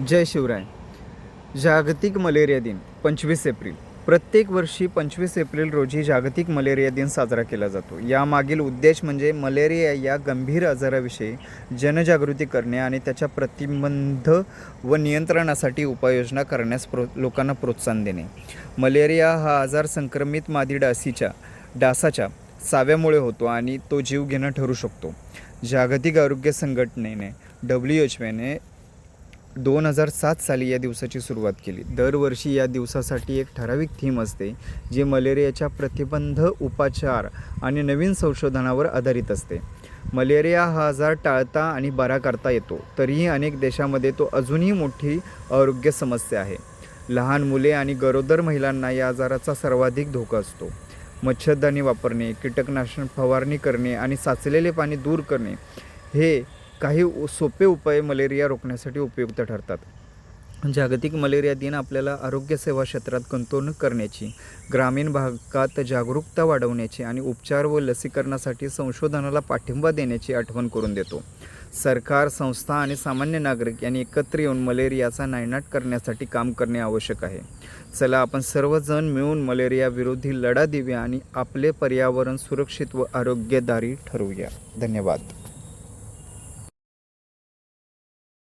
जय शिवराय. जागतिक मलेरिया दिन पंचवीस एप्रिल. प्रत्येक वर्षी पंचवीस एप्रिल रोजी जागतिक मलेरिया दिन साजरा केला जातो. यामागील उद्देश म्हणजे मलेरिया या गंभीर आजाराविषयी जनजागृती करणे आणि त्याच्या प्रतिबंध व नियंत्रणासाठी उपाययोजना करण्यास प्रो लोकांना प्रोत्साहन देणे. मलेरिया हा आजार संक्रमित मादी डासीच्या डासाच्या साव्यामुळे होतो आणि तो जीव घेणं ठरू शकतो. जागतिक आरोग्य संघटनेने डब्ल्यू एच ओने दोन हजार सात साली या दिवसाची सुरुवात केली. दरवर्षी या दिवसासाठी एक ठराविक थीम असते जी मलेरियाच्या प्रतिबंध उपचार आणि नवीन संशोधनावर आधारित असते. मलेरिया हा आजार टाळता आणि बरा करता येतो तरीही अनेक देशामध्ये तो अजूनही मोठी आरोग्य समस्या आहे. लहान मुले आणि गरोदर महिलांना या आजाराचा सर्वाधिक धोका असतो. मच्छरदाणी वापरणे कीटकनाशक फवारणी करणे आणि साचलेले पाणी दूर करणे हे काही उ- सोपे उपाय मलेरिया रोखण्यासाठी उपयुक्त ठरतात. जागतिक मलेरिया दिन आपल्याला आरोग्यसेवा क्षेत्रात गुंतवणूक करण्याची ग्रामीण भागात जागरूकता वाढवण्याची आणि उपचार व लसीकरणासाठी संशोधनाला पाठिंबा देण्याची आठवण करून देतो. सरकार संस्था आणि सामान्य नागरिक यांनी एकत्र येऊन मलेरियाचा नायनाट करण्यासाठी काम करणे आवश्यक आहे. चला आपण सर्वजण मिळून मलेरिया विरोधी लढा देऊया आणि आपले पर्यावरण सुरक्षित व आरोग्यदारी ठरवूया. धन्यवाद.